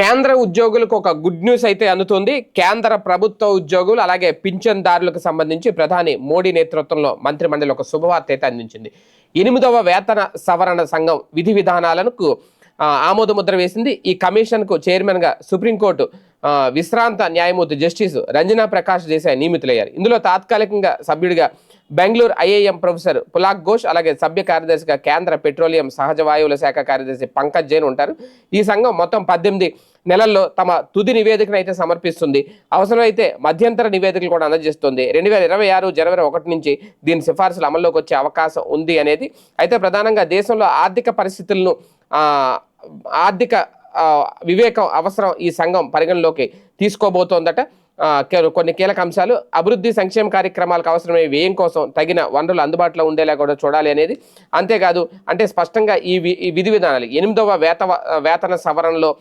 కేంద్ర ఉద్యోగులకు ఒక గుడ్ న్యూస్ అయితే అందుతుంది. కేంద్ర ప్రభుత్వ ఉద్యోగులు అలాగే పింఛన్దారులకు సంబంధించి ప్రధాని మోడీ నేతృత్వంలో మంత్రిమండలి ఒక శుభవార్త అయితే అందించింది. ఎనిమిదవ వేతన సవరణ సంఘం విధి విధానాలకు ఆమోదముద్ర ఆమోద ముద్ర వేసింది. ఈ కమిషన్కు చైర్మన్గా సుప్రీంకోర్టు విశ్రాంత న్యాయమూర్తి జస్టిస్ రంజనా ప్రకాష్ దేశాయ్ నియమితులయ్యారు. ఇందులో తాత్కాలికంగా సభ్యుడిగా బెంగళూరు ఐఐఎం ప్రొఫెసర్ పులాక్ ఘోష్ అలాగే సభ్య కార్యదర్శిగా కేంద్ర పెట్రోలియం సహజ వాయువుల శాఖ కార్యదర్శి పంకజ్ జైన్ ఉంటారు. ఈ సంఘం మొత్తం పద్దెనిమిది నెలల్లో తమ తుది నివేదికను అయితే సమర్పిస్తుంది. అవసరమైతే మధ్యంతర నివేదికలు కూడా అందజేస్తుంది. రెండు వేల ఇరవై ఆరు జనవరి ఒకటి నుంచి దీని సిఫార్సులు అమల్లోకి వచ్చే అవకాశం ఉంది అనేది. అయితే ప్రధానంగా దేశంలో ఆర్థిక పరిస్థితులను ఆర్థిక వివేకం అవసరం ఈ సంఘం పరిగణలోకి తీసుకోబోతోందట. కొన్ని కీలక అంశాలు. అభివృద్ధి సంక్షేమ కార్యక్రమాలకు అవసరమయ్యే వ్యయం కోసం తగిన వనరులు అందుబాటులో ఉండేలా కూడా చూడాలి అనేది. అంతేకాదు అంటే స్పష్టంగా ఈ వి- ఈ విధి విధానాలు ఎనిమిదవ వేత వేతన సవరణలో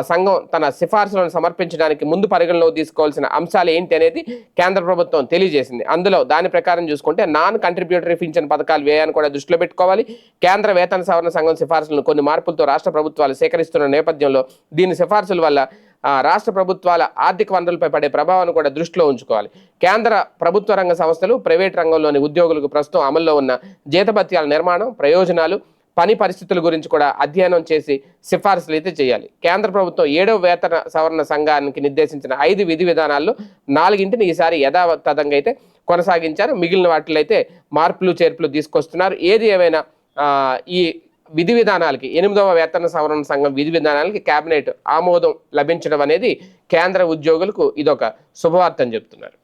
సంఘం తన సిఫార్సులను సమర్పించడానికి ముందు పరిగణలోకి తీసుకోవాల్సిన అంశాలు ఏంటి అనేది కేంద్ర ప్రభుత్వం తెలియజేసింది. అందులో దాని ప్రకారం చూసుకుంటే నాన్ కంట్రిబ్యూటరీ పింఛన్ పథకాలు వ్యయాన్ని కూడా దృష్టిలో పెట్టుకోవాలి. కేంద్ర వేతన సవరణ సంఘం సిఫార్సులను కొన్ని మార్పులతో రాష్ట్ర ప్రభుత్వాలు సేకరిస్తున్న నేపథ్యంలో దీని సిఫార్సుల వల్ల రాష్ట్ర ప్రభుత్వాల ఆర్థిక వనరులపై పడే ప్రభావాన్ని కూడా దృష్టిలో ఉంచుకోవాలి. కేంద్ర ప్రభుత్వ రంగ సంస్థలు ప్రైవేట్ రంగంలోని ఉద్యోగులకు ప్రస్తుతం అమల్లో ఉన్న జీతభత్యాల నిర్మాణం ప్రయోజనాలు పని పరిస్థితుల గురించి కూడా అధ్యయనం చేసి సిఫార్సులు అయితే చేయాలి. కేంద్ర ప్రభుత్వం ఏడవ వేతన సవరణ సంఘానికి నిర్దేశించిన ఐదు విధి విధానాల్లో నాలుగింటిని ఈసారి యథాతథంగా అయితే కొనసాగించారు. మిగిలిన వాటిలో అయితే మార్పులు చేర్పులు తీసుకొస్తున్నారు. ఏది ఏమైనా ఈ విధి విధానాలకి ఎనిమిదవ వేతన సవరణ సంఘం విధి విధానాలకి కేబినెట్ ఆమోదం లభించడం అనేది కేంద్ర ఉద్యోగులకు ఇదొక శుభవార్త అని చెప్తున్నారు.